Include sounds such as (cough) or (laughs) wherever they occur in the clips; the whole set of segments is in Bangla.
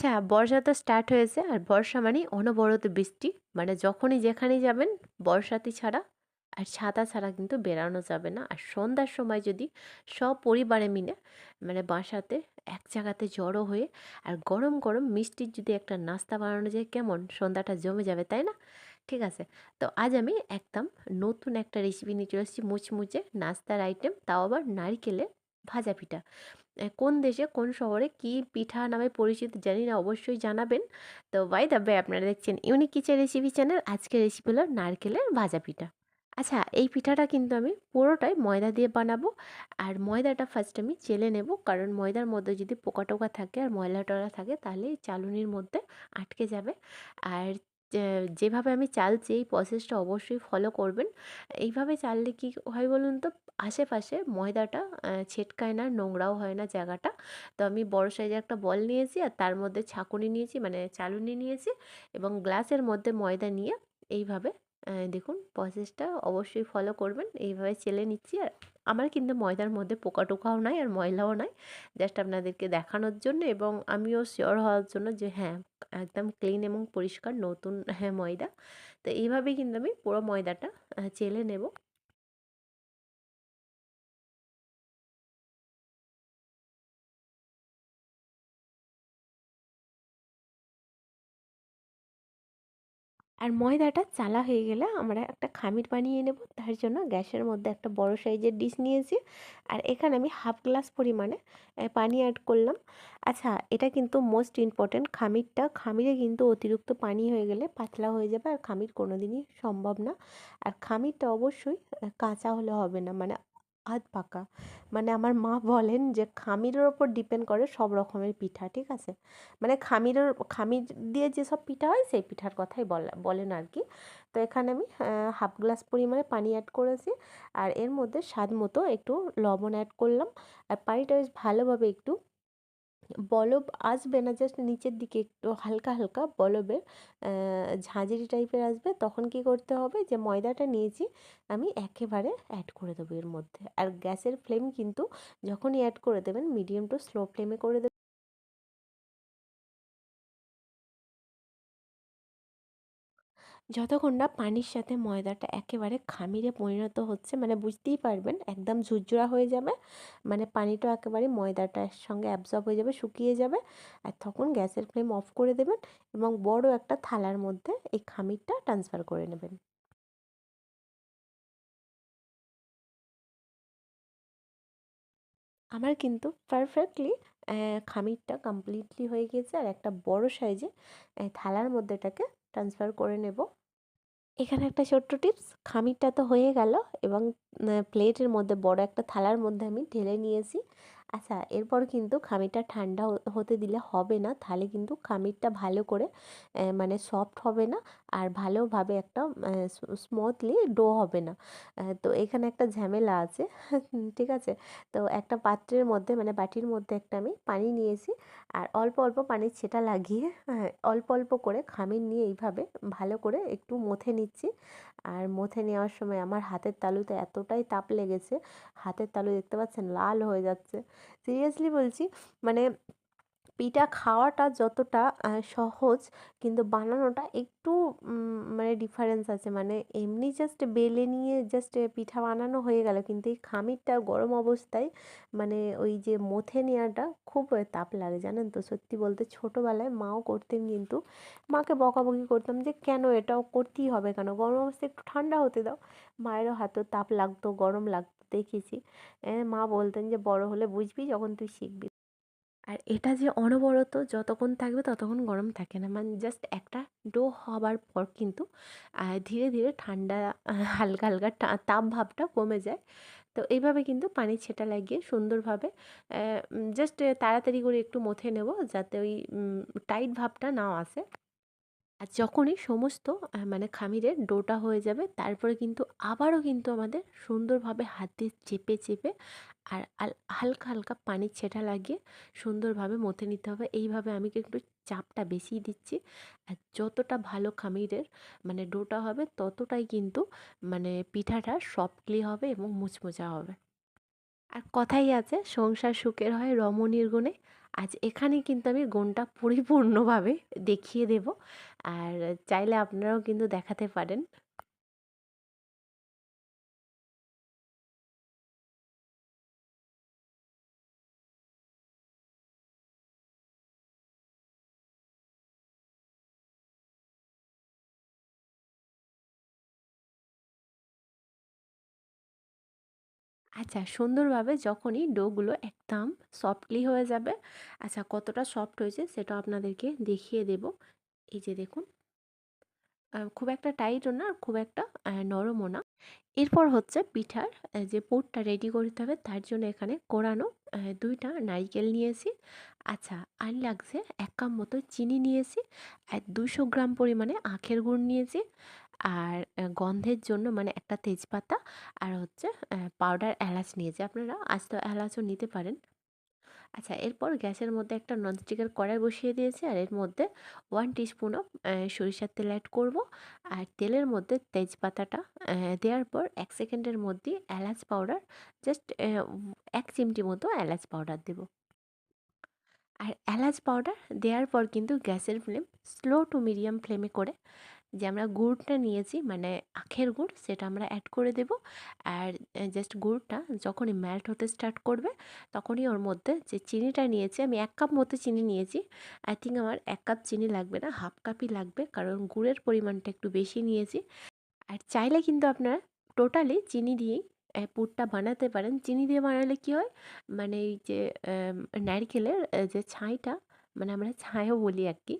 আচ্ছা বর্ষা তো স্টার্ট হয়েছে আর বর্ষা মানেই অনবরত বৃষ্টি। মানে যখনই যেখানেই যাবেন, বর্ষাতি ছাড়া আর ছাতা ছাড়া কিন্তু বেরানো যাবে না। আর সন্ধ্যার সময় যদি সপরিবারে মিলে মানে বাসাতে এক জায়গাতে জড়ো হয়ে আর গরম গরম মিষ্টির যদি একটা নাস্তা বানানো যায়, কেমন? সন্ধ্যাটা জমে যাবে, তাই না? ঠিক আছে। তো আজ আমি একদম নতুন একটা রেসিপি নিয়ে চলে এসেছি। মুচমুচে নাস্তার আইটেম তাও আবার নারিকেলের ভাজা পিঠা। কোন দেশে কোন শহরে কি পিঠা নামে পরিচিত জানি না, অবশ্যই জানাবেন। তো বাই দ্য বে আপনারা দেখছেন ইউনিক কিচেন রেসিপি চ্যানেল আজকের রেসিপি হলো নারকেলের ভাজা পিঠা। আচ্ছা এই পিঠাটা কিন্তু আমি পুরোটাই ময়দা দিয়ে বানাবো আর ময়দাটা ফার্স্ট আমি চেলে নেব, কারণ ময়দার মধ্যে যদি পোকা টোকা থাকে আর ময়লা টলা থাকে তাহলে চালুনির মধ্যে আটকে যাবে। আর যেভাবে আমি চালছি এই প্রসেসটা অবশ্যই ফলো করবেন। এইভাবে চাললে কি হয় বলুন তো? আশেপাশে ময়দাটা ছেটকায় না, নোংরাও হয় না জায়গাটা। তো আমি বড় সাইজের একটা বল নিয়েছি আর তার মধ্যে ছাঁকুনি নিয়েছি মানে চালুনি নিয়েছি এবং গ্লাসের মধ্যে ময়দা নিয়ে এইভাবে দেখুন প্রসেসটা অবশ্যই ফলো করবেন। এইভাবে চেলে নিচ্ছি আর আমার কিন্তু ময়দার মধ্যে পোকা টোকাও নাই আর ময়লাও নাই। জাস্ট আপনাদেরকে দেখানোর জন্য এবং আমিও শিওর হওয়ার জন্য যে হ্যাঁ একদম ক্লিন এবং পরিষ্কার নতুন হ্যাঁ ময়দা। তো এইভাবেই কিন্তু আমি পুরো ময়দাটা চেলে নেব। আর ময়দাটা চালা হয়ে গেলে আমরা একটা খামির বানিয়ে নেব। তার জন্য গ্যাসের মধ্যে একটা বড় সাইজের ডিশ নিয়েছি। আর এখানে আমি হাফ গ্লাস পরিমাণে পানি অ্যাড করলাম। আচ্ছা এটা কিন্তু মোস্ট ইম্পর্ট্যান্ট খামিরটা। খামিরে কিন্তু অতিরিক্ত পানি হয়ে গেলে পাতলা হয়ে যাবে। আর খামির কোনো দিনই সম্ভব না। আর খামিরটা অবশ্যই কাঁচা হলে হবে না। মানে আধ পাকা। মানে আমার মা বলেন যে, খামিরের ওপর ডিপেন্ড করে সব রকমের পিঠা, ঠিক আছে? মানে খামিরের, খামির দিয়ে যেসব পিঠা হয়, সেই পিঠার কথাই বলা, বলেন আর কি। তো এখানে আমি হাফ গ্লাস পরিমাণে পানি অ্যাড করেছি। আর এর মধ্যে স্বাদ মতো একটু লবণ অ্যাড করলাম। আর পানিটা বেশ ভালোভাবে একটু বলব আসবে না জাস্ট নিচের দিকে একটু হালকা হালকা বলবের ঝাঁঝরি টাইপের আসবে। তখন কি করতে হবে যে ময়দাটা নিয়েছি, আমি একেবারে অ্যাড করে দেবো এর মধ্যে। আর গ্যাসের ফ্লেম কিন্তু যখনই অ্যাড করে দেবেন মিডিয়াম টু স্লো ফ্লেমে করে দেবেন। যতক্ষণ না পানির সাথে ময়দাটা একেবারে খামিরে পরিণত হচ্ছে মানে বুঝতেই পারবেন, একদম ঝুরঝুরা হয়ে যাবে মানে পানিটা একেবারে ময়দাটার সঙ্গে অ্যাবজর্ব হয়ে যাবে, শুকিয়ে যাবে, আর তখন গ্যাসের ফ্লেম অফ করে দেবেন এবং বড় একটা থালার মধ্যে এই খামিরটা ট্রান্সফার করে নেবেন। আমার কিন্তু পারফেক্টলি খামিরটা কমপ্লিটলি হয়ে গিয়েছে, আর একটা বড় সাইজে থালার মধ্যে এটাকে ট্রান্সফার করে নেব। এখানে একটা ছোট্ট টিপস, খামিরটা তো হয়ে গেল এবং প্লেটের মধ্যে বড় একটা থালার মধ্যে আমি ঢেলে নিয়েছি। আচ্ছা এরপর কিন্তু খামিরটা ঠান্ডা হতে দিলে হবে না। তাহলে কিন্তু খামিরটা ভালো করে মানে সফট হবে না। আর ভালোভাবে একটা স্মুথলি ডো হবে না। তো এখানে একটা ঝামেলা আছে। (laughs) ঠিক আছে? তো একটা পাত্রের মধ্যে মানে বাটির মধ্যে একটা আমি পানি নিয়েছি। আর অল্প অল্প পানির ছেটা লাগিয়ে অল্প অল্প করে খামির নিয়ে এইভাবে ভালো করে একটু মথে নিচ্ছি। আর মথে নেওয়ার সময় আমার হাতের তালুতে এতটাই তাপ লেগেছে, হাতের তালু দেখতে পাচ্ছেন, লাল হয়ে যাচ্ছে। সিরিয়াসলি বলছি মানে পিঠা খাওয়াটা যতটা সহজ, কিন্তু বানানোটা একটু মানে ডিফারেন্স আছে। মানে এমনি জাস্ট বেলে নিয়ে জাস্ট পিঠা বানানো হয়ে গেল, কিন্তু এই খামিরটা গরম অবস্থায় মানে ওই যে মথে নেওয়াটা খুব তাপ লাগে, জানেন তো? সত্যি বলতে ছোটোবেলায় মাও করতেন কিন্তু, মাকে বকাবকি করতাম যে কেন এটাও করতেই হবে কেন? গরম অবস্থায় একটু ঠান্ডা হতে দাও। মায়েরও হাতেও তাপ লাগতো, গরম লাগতো। দেখেছি। মা বলতেন যে, বড় হলে বুঝবি যখন তুই শিখবি। আর এটা যে অনবরত যতক্ষণ থাকবে ততক্ষণ গরম থাকে না। মানে জাস্ট একটা ডো হবার পর কিন্তু ধীরে ধীরে ঠান্ডা, হালকা হালকা তাপ ভাবটা কমে যায়। তো এইভাবে কিন্তু পানি ছেটা লাগিয়ে সুন্দরভাবে জাস্ট তাড়াতাড়ি করে একটু মথে নেব যাতে ওই টাইট ভাবটা নাও আসে। আর যখনই সমস্ত মানে খামিরের ডোটা হয়ে যাবে, তারপরে কিন্তু আবারও কিন্তু আমাদের সুন্দরভাবে হাত দিয়ে চেপে চেপে আর হালকা হালকা পানির ছেটা লাগিয়ে সুন্দরভাবে মথে নিতে হবে। এইভাবে আমি কিন্তু চাপটা বেশি দিচ্ছি। আর যতটা ভালো খামিরের মানে ডোটা হবে, ততটাই কিন্তু মানে পিঠাটা সফটলি হবে এবং মুচমুচা হবে। আর কথাই আছে, সংসার সুখের হয় রমণীর গুণে। আজ এখানে কিন্তু আমি গুণটা পরিপূর্ণভাবে দেখিয়ে দেব। আর চাইলে আপনারাও কিন্তু দেখাতে পারেন। আচ্ছা সুন্দরভাবে যখনই ডোগুলো একদম সফটলি হয়ে যাবে আচ্ছা কতটা সফট হয়েছে সেটা আপনাদেরকে দেখিয়ে দেব। এই যে দেখুন খুব একটা টাইটও না খুব একটা নরমও না। এরপর হচ্ছে পিঠার যে পুরটা রেডি করতে হবে তার জন্য এখানে কোরানো দুইটা নারকেল নিয়েছি। আচ্ছা আর লাগছে এক কাপ মতো চিনি নিয়েছি, আর দুশো গ্রাম পরিমাণে আখের গুড় নিয়েছি। আর গন্ধের জন্য মানে একটা তেজপাতা আর হচ্ছে পাউডার এলাচ নিয়েছি। আপনারা আজ তো এলাচও নিতে পারেন। আচ্ছা এরপর গ্যাসের মধ্যে একটা ননস্টিকের কড়াই বসিয়ে দিয়েছি আর এর মধ্যে ওয়ান টিস্পুনও সরিষার তেল অ্যাড করব। আর তেলের মধ্যে তেজপাতাটা দেওয়ার পর এক সেকেন্ডের মধ্যে এলাচ পাউডার জাস্ট এক চিমটি মতো এলাচ পাউডার দেব। আর এলাচ পাউডার দেওয়ার পর কিন্তু গ্যাসের ফ্লেম স্লো টু মিডিয়াম ফ্লেমে করে যে আমরা গুড়টা নিয়েছি মানে আখের গুড় সেটা আমরা অ্যাড করে দেব। আর জাস্ট গুড়টা যখনই মেল্ট হতে স্টার্ট করবে, তখনই ওর মধ্যে যে চিনিটা নিয়েছি, আমি এক কাপ মতো চিনি নিয়েছি। আই থিঙ্ক আমার এক কাপ চিনি লাগবে না, হাফ কাপই লাগবে, কারণ গুড়ের পরিমাণটা একটু বেশি নিয়েছি। আর চাইলে কিন্তু আপনারা টোটালি চিনি দিয়েই পুরটা বানাতে পারেন। চিনি দিয়ে বানালে কী হয়? মানে এই যে নারকেলের যে ছাইটা মানে আমরা ছায়ও বলি আর কি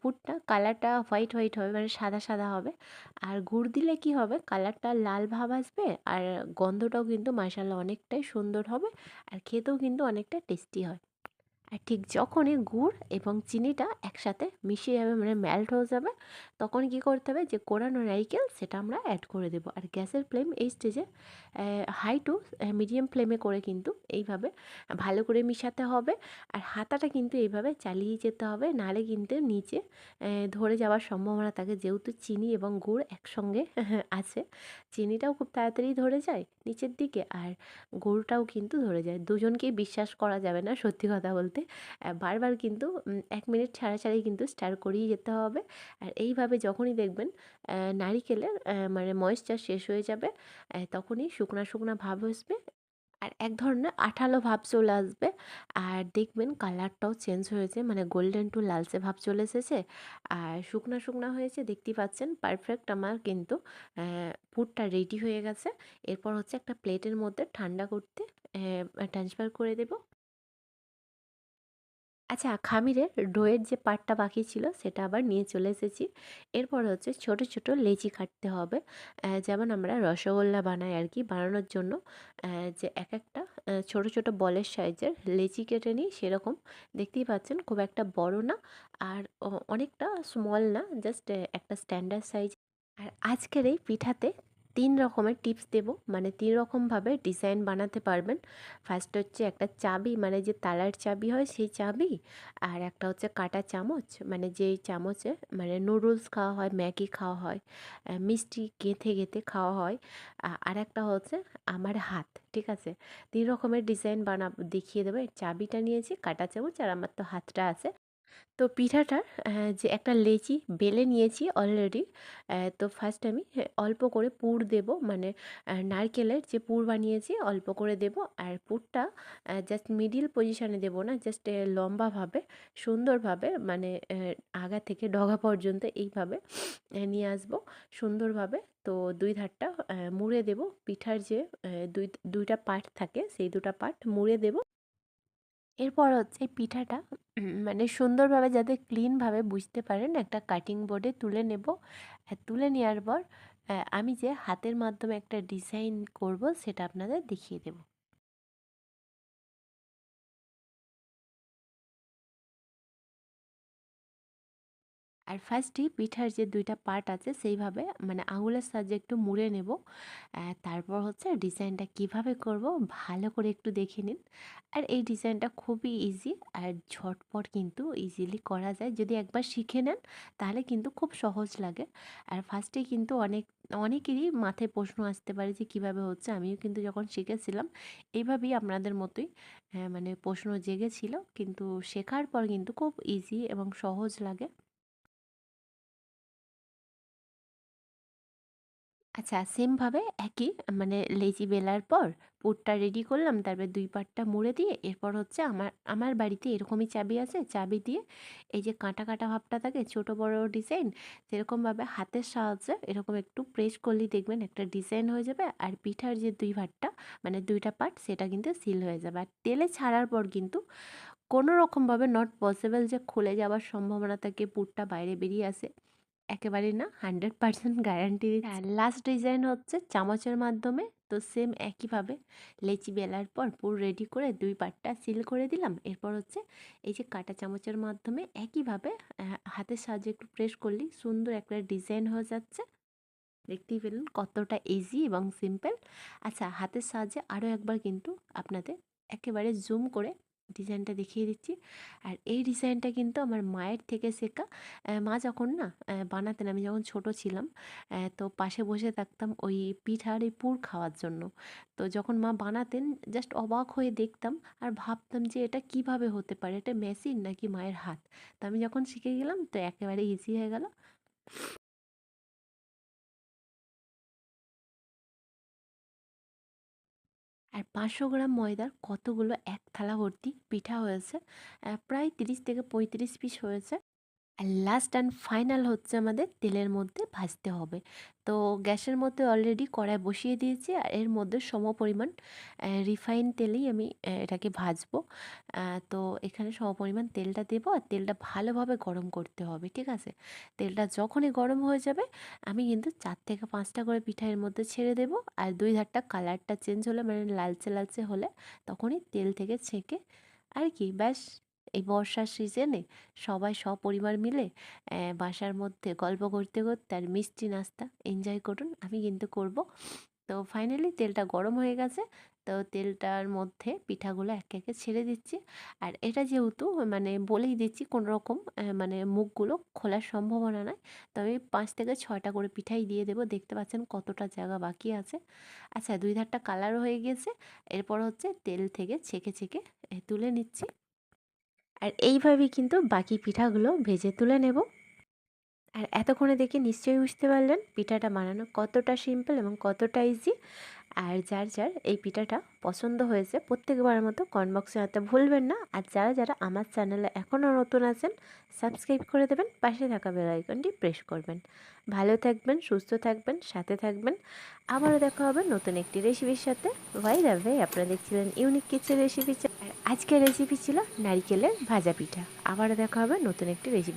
ফুটটা কালারটা হোয়াইট হোয়াইট হবে মানে সাদা সাদা হবে। আর গুড় দিলে কি হবে? কালারটা লাল ভাব আসবে আর গন্ধটাও কিন্তু মাসাল্লাহ অনেকটাই সুন্দর হবে আর খেতেও কিন্তু অনেকটা টেস্টি হয়। আর ঠিক যখনই গুড় এবং চিনিটা একসাথে মিশিয়ে যাবে মানে মেল্ট হয়ে যাবে তখন কি করতে হবে যে কোরানো নারিকেল সেটা আমরা অ্যাড করে দেবো। আর গ্যাসের ফ্লেম এই স্টেজে হাই টু মিডিয়াম ফ্লেমে করে কিন্তু এইভাবে ভালো করে মিশাতে হবে। আর হাতাটা কিন্তু এইভাবে চালিয়ে যেতে হবে, নাহলে কিন্তু নিচে ধরে যাওয়ার সম্ভাবনা থাকে। যেহেতু চিনি এবং গুড় একসঙ্গে (laughs) আছে, চিনিটাও খুব তাড়াতাড়ি ধরে যায় নিচের দিকে আর গুড়টাও কিন্তু ধরে যায়। দুজনকেই বিশ্বাস করা যাবে না, সত্যি কথা বলতে। বারবার কিন্তু এক মিনিট ছাড়া ছাড়াই কিন্তু স্টার করিয়ে যেতে হবে। আর এইভাবে যখনই দেখবেন নারিকেলের মানে ময়েশ্চার শেষ হয়ে যাবে তখনই শুকনা শুকনা ভাব আসবে। আর এক ধরনের আঠালো ভাব চলে আসবে। আর দেখবেন কালারটাও চেঞ্জ হয়েছে মানে গোল্ডেন টু লালচে ভাব চলে এসেছে। আর শুকনা শুকনা হয়েছে, দেখতেই পাচ্ছেন পারফেক্ট আমার কিন্তু পুরটা রেডি হয়ে গেছে। এরপর হচ্ছে একটা প্লেটের মধ্যে ঠান্ডা করতে ট্রান্সফার করে দেবো। আচ্ছা খামিরের ডোয়ের যে পাটটা বাকি ছিল সেটা আবার নিয়ে চলে এসেছি। এরপর হচ্ছে ছোট ছোট লেচি কাটতে হবে। যেমন আমরা রসগোল্লা বানাই আর কি বানানোর জন্য যে এক একটা ছোট ছোট বলের সাইজের লেচি কেটে নিই, সেরকম। দেখতেই পাচ্ছেন খুব একটা বড় না, আর অনেকটা স্মল না জাস্ট একটা স্ট্যান্ডার্ড সাইজ আর আজকের এই পিঠাতে তিন রকমের টিপস দেব। মানে তিন রকমভাবে ডিজাইন বানাতে পারবেন। ফার্স্ট হচ্ছে একটা চাবি মানে যে তালার চাবি হয় সেই চাবি, আর একটা হচ্ছে কাটা চামচ মানে যেই চামচে মানে নুডলস খাওয়া হয়, ম্যাগি খাওয়া হয় মিষ্টি গেঁথে গেঁথে খাওয়া হয় আর একটা হচ্ছে আমার হাত, ঠিক আছে? তিন রকমের ডিজাইন বানা, দেখিয়ে দেবো। চাবিটা নিয়েছি, কাটা চামচ, আর আমার তো হাতটা আছে। তো পিঠাটার যে একটা লেচি বেলে নিয়েছি অলরেডি তো ফার্স্ট আমি অল্প করে পুর দেব মানে নারকেলের যে পুর বানিয়েছি অল্প করে দেব, আর পুরটা জাস্ট মিডিল পজিশানে দেব না জাস্ট লম্বাভাবে, সুন্দরভাবে মানে আগা থেকে ডগা পর্যন্ত এইভাবে নিয়ে আসব সুন্দরভাবে। তো দুই ধারটা মুড়ে দেব, পিঠার যে দুই, দুইটা পার্ট থাকে, সেই দুটা পার্ট মুড়ে দেব। এরপর হচ্ছে পিঠাটা মানে সুন্দরভাবে যাতে ক্লিনভাবে বুঝতে পারেন, একটা কাটিং বোর্ডে তুলে নেব। তুলে নেওয়ার পর আমি যে হাতের মাধ্যমে একটা ডিজাইন করব, সেটা আপনাদের দেখিয়ে দেব। আর ফার্স্টই পিঠার যে দুইটা পার্ট আছে, সেইভাবে মানে আঙুলের সাহায্যে একটু মুড়ে নেব। তারপর হচ্ছে ডিজাইনটা কীভাবে করব ভালো করে একটু দেখে নিন। আর এই ডিজাইনটা খুবই ইজি আর ঝটপট কিন্তু ইজিলি করা যায়। যদি একবার শিখে নেন, তাহলে কিন্তু খুব সহজ লাগে। আর ফার্স্টেই কিন্তু অনেক, অনেকেরই মাথায় প্রশ্ন আসতে পারে যে কীভাবে হচ্ছে? আমিও কিন্তু যখন শিখেছিলাম এইভাবেই আপনাদের মতোই মানে প্রশ্ন জেগেছিল। কিন্তু শেখার পর কিন্তু খুব ইজি এবং সহজ লাগে। আচ্ছা সেমভাবে একই মানে লেচি বেলার পর পুরটা রেডি করলাম, তারপর দুই পাটটা মুড়ে দিয়ে এরপর হচ্ছে আমার আমার বাড়িতে এরকমই চাবি আছে, চাবি দিয়ে এই যে কাঁটা কাঁটা ভাবটা থাকে, ছোট বড় ডিজাইন সেরকমভাবে হাতের সাহায্যে এরকম একটু প্রেস করলেই দেখবেন একটা ডিজাইন হয়ে যাবে আর পিঠার যে দুই ভাটটা মানে দুইটা পাট, সেটা কিন্তু সিল হয়ে যাবে। আর তেলে ছাড়ার পর কিন্তু কোনো রকমভাবে নট পসিবল যে খুলে যাওয়ার সম্ভাবনা থাকে, পুরটা বাইরে বেরিয়ে আসে একেবারেই না হান্ড্রেড পার্সেন্ট গ্যারান্টি দিচ্ছি। লাস্ট ডিজাইন হচ্ছে চামচের মাধ্যমে, তো সেম একইভাবে লেচি বেলার পর পুরো রেডি করে দুই পাটটা সিল করে দিলাম। এরপর হচ্ছে এই যে কাঁটা চামচের মাধ্যমে একইভাবে হাতের সাহায্যে একটু প্রেস করলেই সুন্দর একটা ডিজাইন হয়ে যাচ্ছে। দেখতেই পেলেন কতটা ইজি এবং সিম্পল আচ্ছা হাতের সাহায্যে আরও একবার কিন্তু আপনাদের একেবারে জুম করে ডিজাইনটা দেখিয়ে দিচ্ছি। আর এই ডিজাইনটা কিন্তু আমার মায়ের থেকে শেখা। মা যখন না বানাতেন, আমি যখন ছোট ছিলাম তো পাশে বসে থাকতাম ওই পিঠার এই পুর খাওয়ার জন্য। তো যখন মা বানাতেন জাস্ট অবাক হয়ে দেখতাম আর ভাবতাম যে এটা কীভাবে হতে পারে? এটা মেশিন নাকি মায়ের হাত? তো আমি যখন শিখে গেলাম, তো একেবারে ইজি হয়ে গেল। আর পাঁচশো গ্রাম ময়দার কতগুলো এক থালা ভর্তি পিঠা হয়েছে? প্রায় তিরিশ থেকে পঁয়ত্রিশ পিস হয়েছে। লাস্ট অ্যান্ড ফাইনাল হচ্ছে আমাদের তেলের মধ্যে ভাজতে হবে। তো গ্যাসের মধ্যে অলরেডি কড়াই বসিয়ে দিয়েছি আর এর মধ্যে সম পরিমাণ রিফাইন তেলেই আমি এটাকে ভাজবো। তো এখানে সম পরিমাণ তেলটা দেবো আর তেলটা ভালোভাবে গরম করতে হবে, ঠিক আছে? তেলটা যখনই গরম হয়ে যাবে, আমি কিন্তু চার থেকে পাঁচটা করে পিঠা এর মধ্যে ছেড়ে দেবো আর দুই ধারটা কালারটা চেঞ্জ হলে মানে লালচে লালচে হলে তখনই তেল থেকে ছেঁকে আর কি, ব্যাস। এই বর্ষার সিজনে সবাই সপরিবার মিলে বাসার মধ্যে গল্প করতে করতে আর মিষ্টি নাস্তা এনজয় করুন, আমি কিন্তু করব। তো ফাইনালি তেলটা গরম হয়ে গেছে, তো তেলটার মধ্যে পিঠাগুলো একে একে ছেড়ে দিচ্ছি। আর এটা যেহেতু মানে বলেই দিচ্ছি কোনো রকম মানে মুখগুলো খোলার সম্ভাবনা নয় তো আমি পাঁচ থেকে ছয়টা করে পিঠাই দিয়ে দেবো, দেখতে পাচ্ছেন কতটা জায়গা বাকি আছে। আচ্ছা দুই ধারটা কালারও হয়ে গেছে, এরপর হচ্ছে তেল থেকে ছেঁকে ছেঁকে তুলে নিচ্ছি। আর এইভাবেই কিন্তু বাকি পিঠাগুলো ভেজে তুলে নেব। আর এতক্ষণে দেখে নিশ্চয়ই বুঝতে পারলেন পিঠাটা বানানো কতটা সিম্পল এবং কতটা ইজি আর যার যার এই পিঠাটা পছন্দ হয়েছে প্রত্যেকবারের মতো কমেন্ট বক্সে ভুলবেন না। আর যারা যারা আমার চ্যানেলে এখনও নতুন আছেন সাবস্ক্রাইব করে দেবেন, পাশে থাকা বেল আইকনটি প্রেস করবেন। ভালো থাকবেন, সুস্থ থাকবেন, সাথে থাকবেন। আবারও দেখা হবে নতুন একটি রেসিপির সাথে। ওয়াই রাভে আপনারা দেখছিলেন ইউনিক কিচেন রেসিপি আর আজকের রেসিপি ছিল নারিকেলের ভাজা পিঠা। আবারও দেখা হবে নতুন একটি রেসিপি